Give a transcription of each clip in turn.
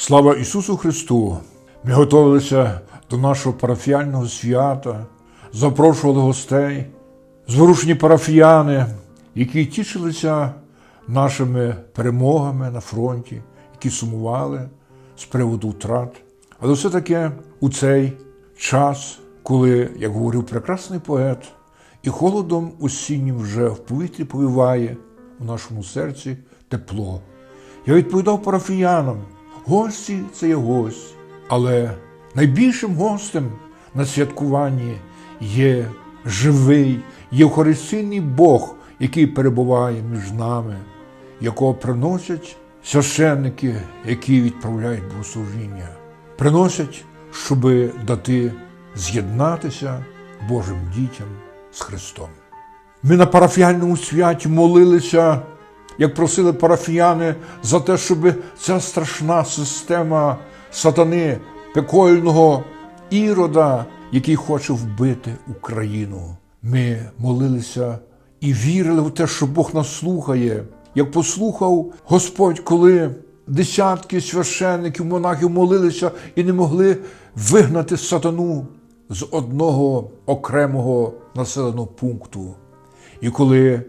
Слава Ісусу Христу! Ми готувалися до нашого парафіального свята, запрошували гостей, зворушені парафіяни, які тішилися нашими перемогами на фронті, які сумували з приводу втрат. Але все-таки у цей час, коли, як говорив прекрасний поет, і холодом осіннім вже в повітрі повіває у нашому серці тепло. Я відповідав парафіянам, гості це є гость, але найбільшим гостем на святкуванні є живий, євхаристійний Бог, який перебуває між нами, якого приносять священники, які відправляють богослужіння, приносять, щоби дати з'єднатися Божим дітям з Христом. Ми на парафіальному святі молилися, як просили парафіяни, за те, щоб ця страшна система сатани, пекольного ірода, який хоче вбити Україну. Ми молилися і вірили в те, що Бог нас слухає. Як послухав Господь, коли десятки священників, монахів молилися і не могли вигнати сатану з одного окремого населеного пункту. І коли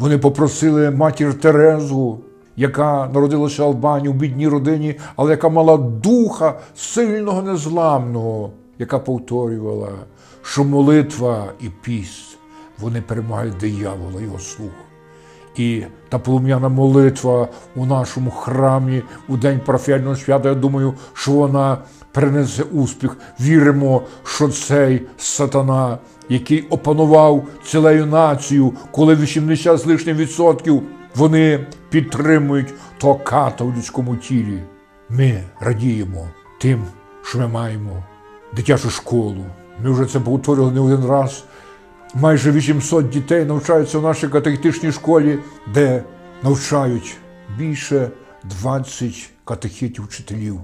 вони попросили матір Терезу, яка народилася в Албанії у бідній родині, але яка мала духа сильного незламного, яка повторювала, що молитва і піст вони перемагають диявола, його слух. І та полум'яна молитва у нашому храмі у день парафіального свята, я думаю, що вона принесе успіх. Віримо, що цей сатана, який опанував цілею націю, коли 80 з лишнім відсотків вони підтримують того ката в людському тілі. Ми радіємо тим, що ми маємо дитячу школу. Ми вже це повторювали не один раз. Майже 800 дітей навчаються в нашій катехетичній школі, де навчають більше 20 катехетів вчителів.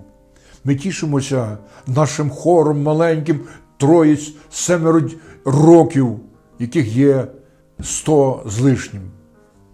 Ми тішимося нашим хором маленьким троїць семеро років, яких є 100 з лишнім,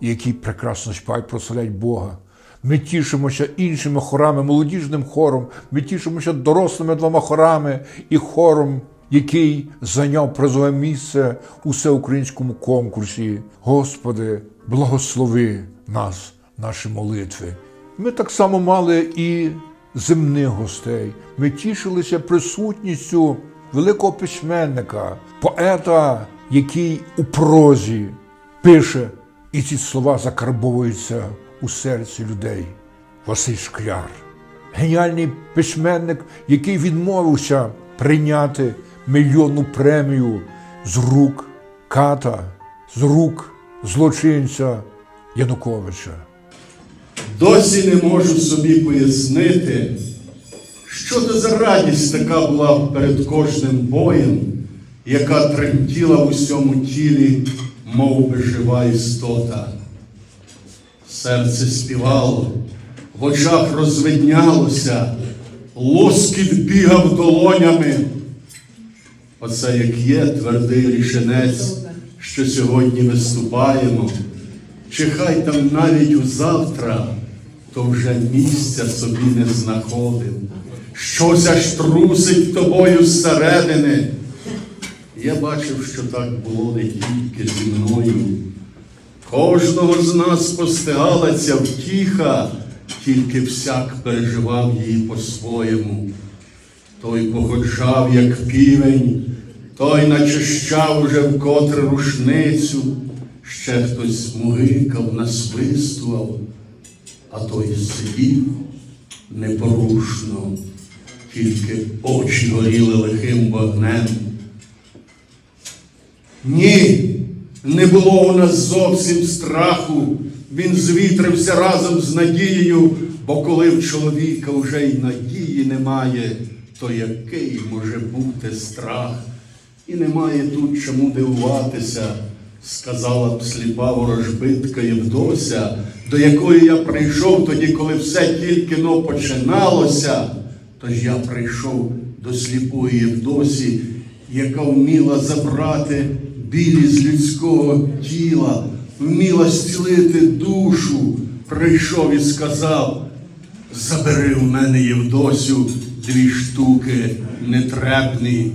і які прекрасно співають, прославляють Бога. Ми тішимося іншими хорами, молодіжним хором, ми тішимося дорослими двома хорами і хором, який зайняв призове місце у всеукраїнському конкурсі. Господи, благослови нас, наші молитви. Ми так само мали і земних гостей. Ми тішилися присутністю великого письменника, поета, який у прозі пише, і ці слова закарбовуються у серці людей. Василь Шкляр, геніальний письменник, який відмовився прийняти мільйонну премію з рук ката, з рук злочинця Януковича. Досі не можу собі пояснити, що то за радість така була перед кожним боєм, яка тремтіла в усьому тілі, мов би жива істота. Серце співало, в очах розвиднялося, лоскіт бігав долонями. Оце як є твердий рішенець, що сьогодні виступаємо, чи хай там навіть у завтра, то вже місця собі не знаходив. Щось аж трусить тобою зсередини. Я бачив, що так було не тільки зі мною. Кожного з нас постигала ця втіха, тільки всяк переживав її по-своєму. Той походжав, як півень, той начищав уже вкотре рушницю, ще хтось мугикав, насвистував, а той сидів непорушно, тільки очі горіли лихим вогнем. Ні, не було у нас зовсім страху. Він звітрився разом з надією, бо коли в чоловіка вже й надії немає, то який може бути страх? І немає тут чому дивуватися, сказала б сліпа ворожбитка Євдося, до якої я прийшов тоді, коли все тільки но починалося. Тож я прийшов до сліпої Євдосі, яка вміла забрати білі з людського тіла, вміла зцілити душу, прийшов і сказав: забери в мене Євдосю дві штуки нетребні.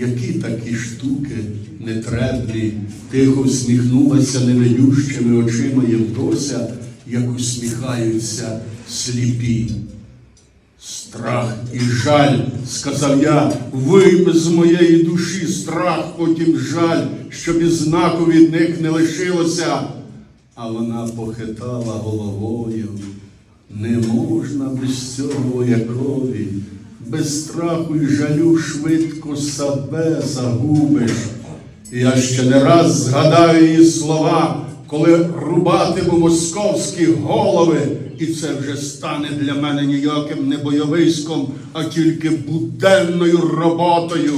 Які такі штуки нетребні? Тихо всміхнулася невидющими очима Євдося, як усміхаються сліпі. Страх і жаль, сказав я, вийми з моєї душі страх, потім жаль, щоб і знаку від них не лишилося. А вона похитала головою. Не можна без цього якові, без страху і жалю швидко себе загубиш. Я ще не раз згадаю її слова, коли рубатиму московські голови, і це вже стане для мене ніяким не бойовиськом, а тільки буденною роботою,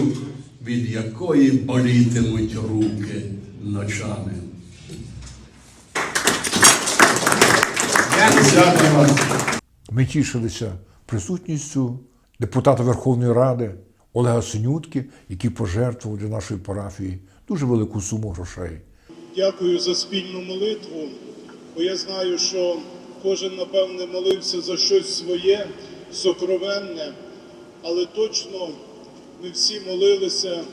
від якої болітимуть руки ночами. Дякую. Ми тішилися присутністю депутата Верховної Ради Олега Синютки, який пожертвував для нашої парафії дуже велику суму грошей. Дякую за спільну молитву, бо я знаю, що кожен, напевне, молився за щось своє, сокровенне, але точно ми всі молилися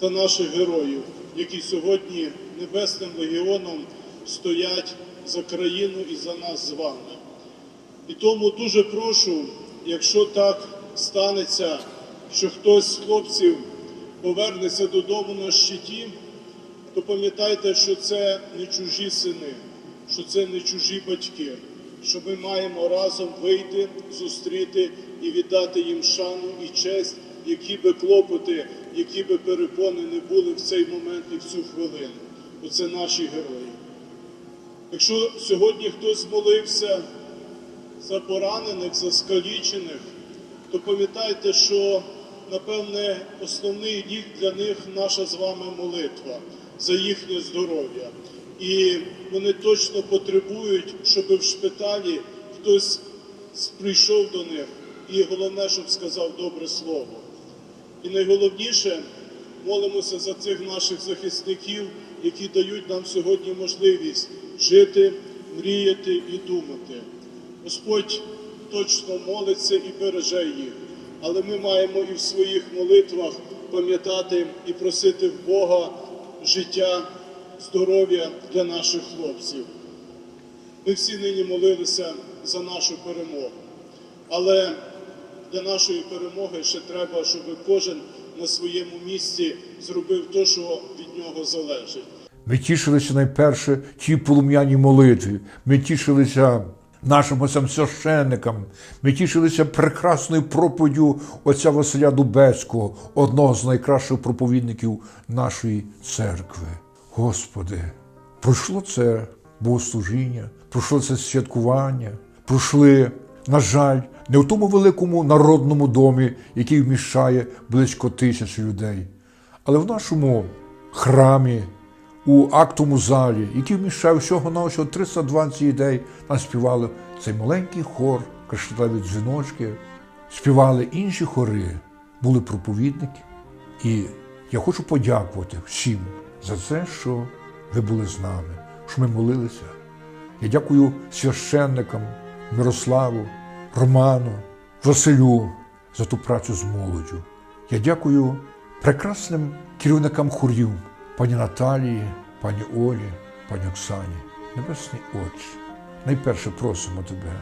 за наших героїв, які сьогодні Небесним легіоном стоять за країну і за нас з вами. І тому дуже прошу, якщо так станеться, що хтось з хлопців повернеться додому на щиті, то пам'ятайте, що це не чужі сини, що це не чужі батьки, що ми маємо разом вийти, зустріти і віддати їм шану і честь, які би клопоти, які би перепони не були в цей момент і в цю хвилину. Бо це наші герої. Якщо сьогодні хтось молився за поранених, за скалічених, то пам'ятайте, що напевне основний лік для них наша з вами молитва за їхнє здоров'я. І вони точно потребують, щоб в шпиталі хтось прийшов до них, і головне, щоб сказав добре слово. І найголовніше молимося за цих наших захисників, які дають нам сьогодні можливість жити, мріяти і думати. Господь точно молиться і береже їх, але ми маємо і в своїх молитвах пам'ятати і просити Бога життя, здоров'я для наших хлопців. Ми всі нині молилися за нашу перемогу. Але для нашої перемоги ще треба, щоб кожен на своєму місці зробив те, що від нього залежить. Ми тішилися найперше тій полум'яній молитві. Ми тішилися нашим отцям священникам. Ми тішилися прекрасною проповіддю отця Василя Дубецького, одного з найкращих проповідників нашої церкви. Господи, пройшло це богослужіння, пройшло це святкування, пройшли, на жаль, не в тому великому народному домі, який вміщає близько тисячі людей, але в нашому храмі, у актовому залі, який вміщає всього на всього 320 людей, там співали цей маленький хор, кришталеві дзвіночки, співали інші хори, були проповідники. І я хочу подякувати всім за це, що ви були з нами, що ми молилися. Я дякую священникам Мирославу, Роману, Василю за ту працю з молоддю. Я дякую прекрасним керівникам хорів, пані Наталії, пані Олі, пані Оксані, Небесний Отче. Найперше просимо тебе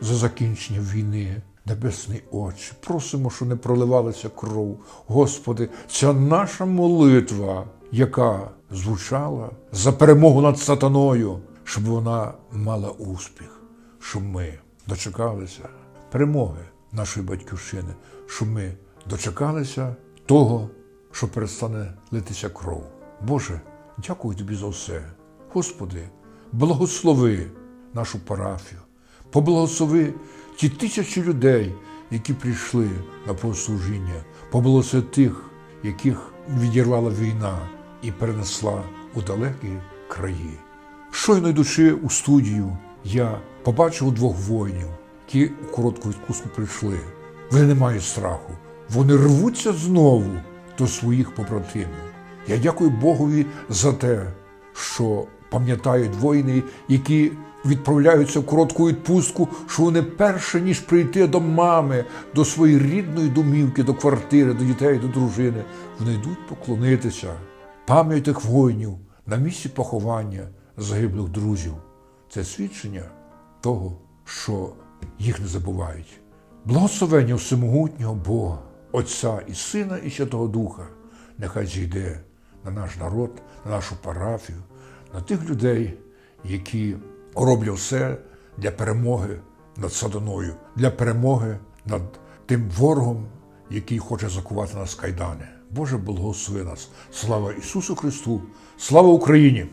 за закінчення війни, Небесний Отче. Просимо, що не проливалася кров. Господи, ця наша молитва, яка звучала за перемогу над сатаною, щоб вона мала успіх, щоб ми дочекалися перемоги нашої батьківщини, щоб ми дочекалися того, що перестане литися кров. Боже, дякую тобі за все. Господи, благослови нашу парафію, поблагослови ті тисячі людей, які прийшли на послужіння, поблагослови тих, яких відірвала війна і перенесла у далекі краї. Щойно йдучи у студію, я побачив двох воїнів, які у коротку відпустку прийшли. Вони не мають страху, вони рвуться знову до своїх побратимів. Я дякую Богові за те, що пам'ятають воїни, які відправляються в коротку відпустку, що вони перше ніж прийти до мами, до своєї рідної домівки, до квартири, до дітей, до дружини, вони йдуть поклонитися пам'ять тих воїнів на місці поховання загиблих друзів. Це свідчення того, що їх не забувають. Благословення всемогутнього Бога, Отця і Сина і Святого Духа, нехай зійде на наш народ, на нашу парафію, на тих людей, які роблять все для перемоги над Садоною, для перемоги над тим ворогом, який хоче закувати нас кайдани. Боже, благослови нас. Слава Ісусу Христу! Слава Україні!